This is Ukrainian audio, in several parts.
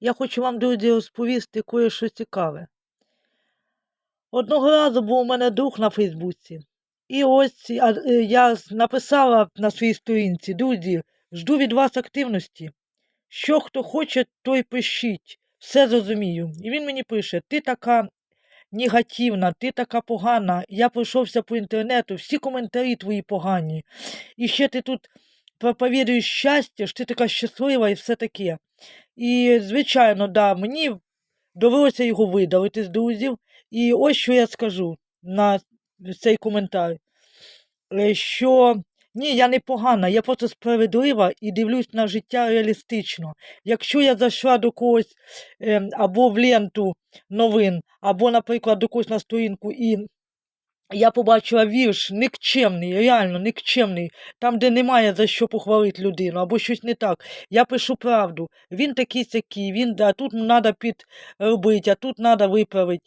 Я хочу вам, друзі, розповісти кое-що цікаве. Одного разу був у мене друг на Фейсбуці, і ось е, я написала на своїй сторінці, друзі, жду від вас активності. Що хто хоче, той пишіть. Все зрозумію. І він мені пише: ти така негативна, ти така погана. Я пройшовся по інтернету, всі коментарі твої погані. І ще ти тут проповідуєш щастя, що ти така щаслива і все таке. І, звичайно, да, мені довелося його видалити з друзів. І ось що я скажу на цей коментар. Е, Що ні, я не погана, я просто справедлива і дивлюсь на життя реалістично. Якщо я зайшла до когось ем, або в ленту новин, або, наприклад, до когось на сторінку, і я побачила вірш никчемний, реально никчемний, там, де немає за що похвалити людину, або щось не так. Я пишу правду. Він такий сякий, він да, тут треба підробити, а тут треба виправити.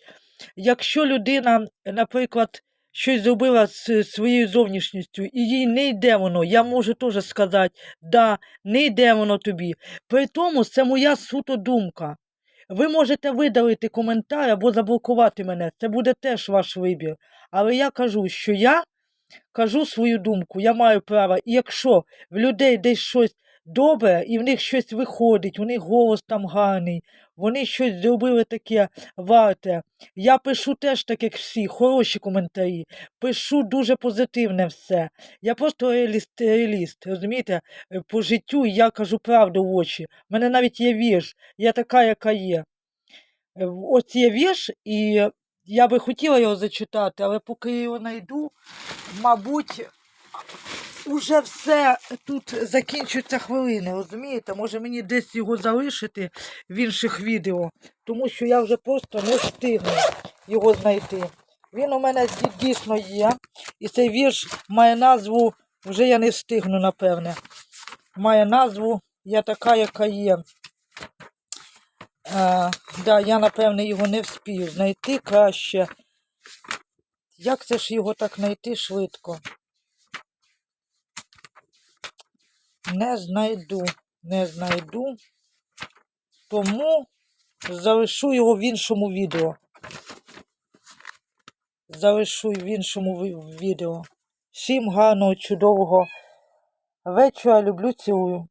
Якщо людина, наприклад, щось зробила з своєю зовнішністю, і їй не йде воно, я можу теж сказати, да, не йде воно тобі. При тому це моя суто думка. Ви можете видалити коментар або заблокувати мене, це буде теж ваш вибір. Але я кажу, що я кажу свою думку, я маю право. І якщо в людей десь щось добре, і в них щось виходить, у них голос там гарний, вони щось зробили таке варте. Я пишу теж так, як всі, хороші коментарі, пишу дуже позитивне все. Я просто реаліст, реаліст розумієте, Е, по життю я кажу правду в очі. У мене навіть є вірш, я така, яка є. Е, Ось є вірш, і я би хотіла його зачитати, але поки я його знайду, мабуть, уже все тут закінчуються хвилини, розумієте? Може мені десь його залишити в інших відео, тому що я вже просто не встигну його знайти. Він у мене дійсно є, і цей вірш має назву, вже я не встигну, напевне. Має назву Я така, яка є. А, да, я, напевне, його не вспію знайти краще. Як це ж його так знайти швидко? Не знайду, не знайду. Тому залишу його в іншому відео. Залишу в іншому відео. Всім гарного, чудового вечора. Люблю, цілую.